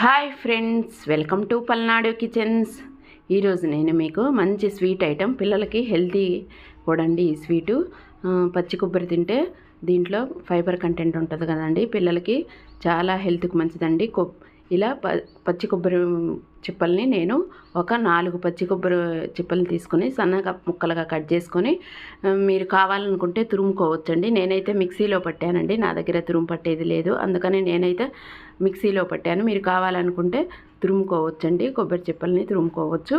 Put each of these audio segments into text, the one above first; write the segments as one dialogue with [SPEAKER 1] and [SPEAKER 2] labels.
[SPEAKER 1] Hi friends welcome to Palnadu kitchens. ఈరోజు నేను మీకు మంచి స్వీట్ ఐటెం పిల్లలకి హెల్తీ కూడా అండి ఈ స్వీటు. పచ్చి కొబ్బరి తింటే దీంట్లో ఫైబర్ కంటెంట్ ఉంటుంది కదండి. పిల్లలకి చాలా హెల్త్కి మంచిదండి. కొ ఇలా ప పచ్చి కొబ్బరి చిప్పల్ని నేను ఒక నాలుగు పచ్చి కొబ్బరి చిప్పల్ని తీసుకొని సన్నగా ముక్కలుగా కట్ చేసుకొని మీరు కావాలనుకుంటే తురుముకోవచ్చండి. నేనైతే మిక్సీలో పట్టానండి. నా దగ్గర తురుము పట్టేది లేదు. అందుకని నేనైతే మిక్సీలో పట్టాను. మీరు కావాలనుకుంటే తురుముకోవచ్చండి. కొబ్బరి చిప్పల్ని తురుముకోవచ్చు.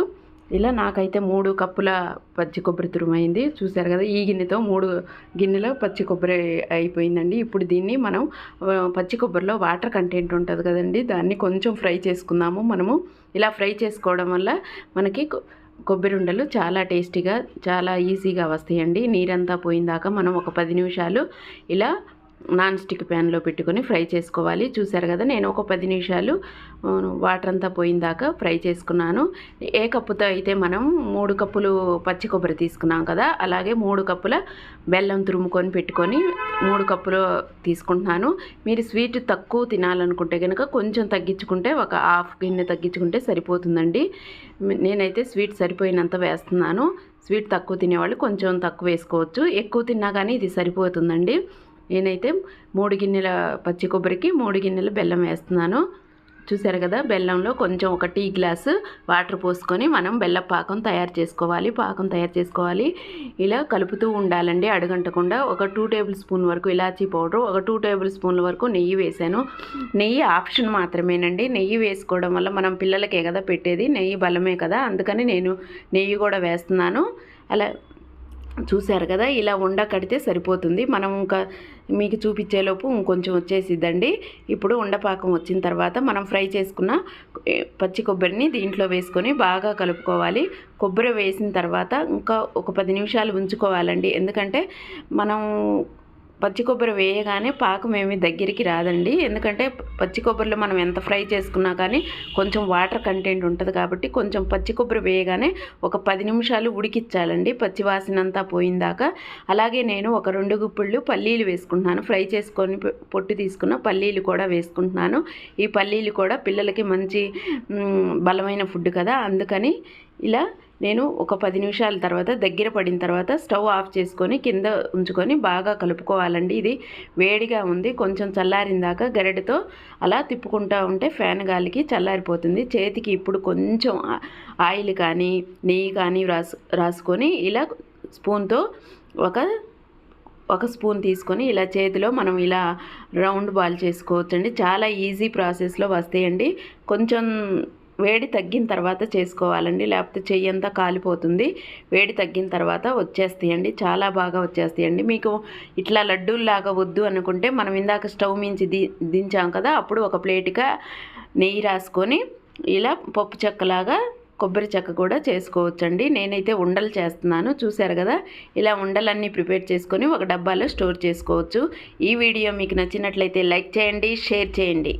[SPEAKER 1] ఇలా నాకైతే మూడు కప్పుల పచ్చి కొబ్బరి తురుమైంది. చూసారు కదా ఈ గిన్నెతో మూడు గిన్నెలో పచ్చి కొబ్బరి అయిపోయిందండి. ఇప్పుడు దీన్ని మనం పచ్చి కొబ్బరిలో వాటర్ కంటెంట్ ఉంటుంది కదండి దాన్ని కొంచెం ఫ్రై చేసుకుందాము. మనము ఇలా ఫ్రై చేసుకోవడం వల్ల మనకి కొబ్బరి ఉండలు చాలా టేస్టీగా చాలా ఈజీగా వస్తాయండి. నీరంతా పోయిందాక మనం ఒక పది నిమిషాలు ఇలా నాన్ స్టిక్ ప్యాన్లో పెట్టుకొని ఫ్రై చేసుకోవాలి. చూసారు కదా నేను ఒక పది నిమిషాలు వాటర్ అంతా పోయిందాక ఫ్రై చేసుకున్నాను. ఏ కప్పుతో అయితే మనం మూడు కప్పులు పచ్చి కొబ్బరి తీసుకున్నాం కదా అలాగే మూడు కప్పుల బెల్లం తురుముకొని పెట్టుకొని మూడు కప్పులు తీసుకుంటున్నాను. మీరు స్వీట్ తక్కువ తినాలనుకుంటే కనుక కొంచెం తగ్గించుకుంటే ఒక హాఫ్ గిన్నె తగ్గించుకుంటే సరిపోతుందండి. నేనైతే స్వీట్ సరిపోయినంత వేస్తున్నాను. స్వీట్ తక్కువ తినేవాళ్ళు కొంచెం తక్కువ వేసుకోవచ్చు. ఎక్కువ తిన్నా కానీ ఇది సరిపోతుందండి. నేనైతే మూడు గిన్నెల పచ్చి కొబ్బరికి మూడు గిన్నెల బెల్లం వేస్తున్నాను. చూసారు కదా బెల్లంలో కొంచెం ఒక టీ గ్లాసు వాటర్ పోసుకొని మనం బెల్ల పాకం తయారు చేసుకోవాలి పాకం తయారు చేసుకోవాలి. ఇలా కలుపుతూ ఉండాలండి అడుగంటకుండా. ఒక టూ టేబుల్ స్పూన్ వరకు ఇలాచీ పౌడర్ ఒక టూ టేబుల్ స్పూన్ల వరకు నెయ్యి వేసాను నెయ్యి ఆప్షన్ మాత్రమేనండి. నెయ్యి వేసుకోవడం వల్ల మనం పిల్లలకే కదా పెట్టేది నెయ్యి బలమే కదా. అందుకని నేను నెయ్యి కూడా వేస్తున్నాను. అలా చూశారు కదా ఇలా ఉండ కడితే సరిపోతుంది. మనం ఇంకా మీకు చూపించేలోపు ఇంకొంచెం వచ్చేసిద్దండి. ఇప్పుడు ఉండపాకం వచ్చిన తర్వాత మనం ఫ్రై చేసుకున్న పచ్చి కొబ్బరిని దీంట్లో వేసుకొని బాగా కలుపుకోవాలి. కొబ్బరి వేసిన తర్వాత ఇంకా ఒక పది నిమిషాలు ఉంచుకోవాలండి. ఎందుకంటే మనం పచ్చి కొబ్బరి వేయగానే పాకం ఏమీ దగ్గరికి రాదండి. ఎందుకంటే పచ్చి కొబ్బరిలో మనం ఎంత ఫ్రై చేసుకున్నా కానీ కొంచెం వాటర్ కంటెంట్ ఉంటుంది కాబట్టి కొంచెం పచ్చి కొబ్బరి వేయగానే ఒక పది నిమిషాలు ఉడికిచ్చాలండి పచ్చి వాసన పోయిందాక. అలాగే నేను ఒక రెండు గుప్పిళ్ళు పల్లీలు వేసుకుంటున్నాను. ఫ్రై చేసుకొని పొట్టు తీసుకున్న పల్లీలు కూడా వేసుకుంటున్నాను. ఈ పల్లీలు కూడా పిల్లలకి మంచి బలమైన ఫుడ్ కదా. అందుకని ఇలా నేను ఒక పది నిమిషాల తర్వాత దగ్గర పడిన తర్వాత స్టవ్ ఆఫ్ చేసుకొని కింద ఉంచుకొని బాగా కలుపుకోవాలండి. ఇది వేడిగా ఉంది. కొంచెం చల్లారిందాక గరిటతో అలా తిప్పుకుంటూ ఉంటే ఫ్యాన్ గాలికి చల్లారిపోతుంది. చేతికి ఇప్పుడు కొంచెం ఆయిల్ కానీ నెయ్యి కానీ రాసు రాసుకొని ఇలా స్పూన్తో ఒక ఒక స్పూన్ తీసుకొని ఇలా చేతిలో మనం ఇలా రౌండ్ బాల్ చేసుకోవచ్చండి. చాలా ఈజీ ప్రాసెస్లో వస్తాయండి. కొంచెం వేడి తగ్గిన తర్వాత చేసుకోవాలండి. లేకపోతే చెయ్యంతా కాలిపోతుంది. వేడి తగ్గిన తర్వాత వచ్చేస్తాయండి. చాలా బాగా వచ్చేస్తాయండి. మీకు ఇట్లా లడ్డూల్లాగా వద్దు అనుకుంటే మనం ఇందాక స్టవ్ మించి ది దించాం కదా అప్పుడు ఒక ప్లేట్గా నెయ్యి రాసుకొని ఇలా పప్పు చెక్కలాగా కొబ్బరి చెక్క కూడా చేసుకోవచ్చండి. నేనైతే ఉండలు చేస్తున్నాను. చూశారు కదా ఇలా ఉండలన్నీ ప్రిపేర్ చేసుకొని ఒక డబ్బాలో స్టోర్ చేసుకోవచ్చు. ఈ వీడియో మీకు నచ్చినట్లయితే లైక్ చేయండి షేర్ చేయండి.